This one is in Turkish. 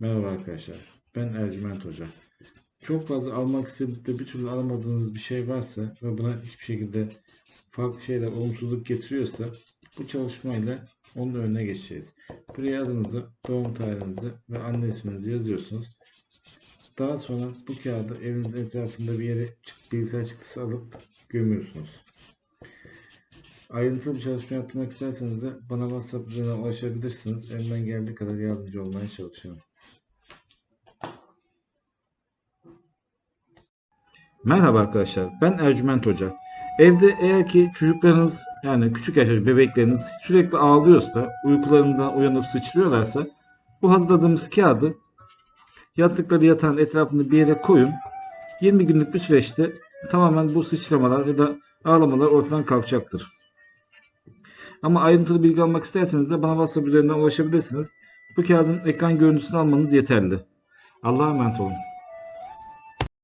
Merhaba arkadaşlar. Ben Ercüment Hoca. Çok fazla almak istedip de bir türlü alamadığınız bir şey varsa ve buna hiçbir şekilde farklı şeyler olumsuzluk getiriyorsa bu çalışmayla onun önüne geçeceğiz. Buraya adınızı, doğum tarihinizi ve anne isminizi yazıyorsunuz. Daha sonra bu kağıdı evinizin etrafında bir yere bilgisayar çıktısı alıp gömüyorsunuz. Ayrıntılı bir çalışma yapmak isterseniz de bana WhatsApp üzerinden ulaşabilirsiniz. Elimden geldiği kadar yardımcı olmaya çalışıyorum. Merhaba arkadaşlar, ben Ercüment Hoca. Evde eğer ki çocuklarınız yani küçük yaşta bebekleriniz sürekli ağlıyorsa, uykularından uyanıp sıçrıyorlarsa bu hazırladığımız kağıdı yattıkları yatağın etrafında bir yere koyun. 20 günlük bir süreçte tamamen bu sıçramalar ya da ağlamalar ortadan kalkacaktır. Ama ayrıntılı bilgi almak isterseniz de bana WhatsApp üzerinden ulaşabilirsiniz. Bu kağıdın ekran görüntüsünü almanız yeterli. Allah'a emanet olun.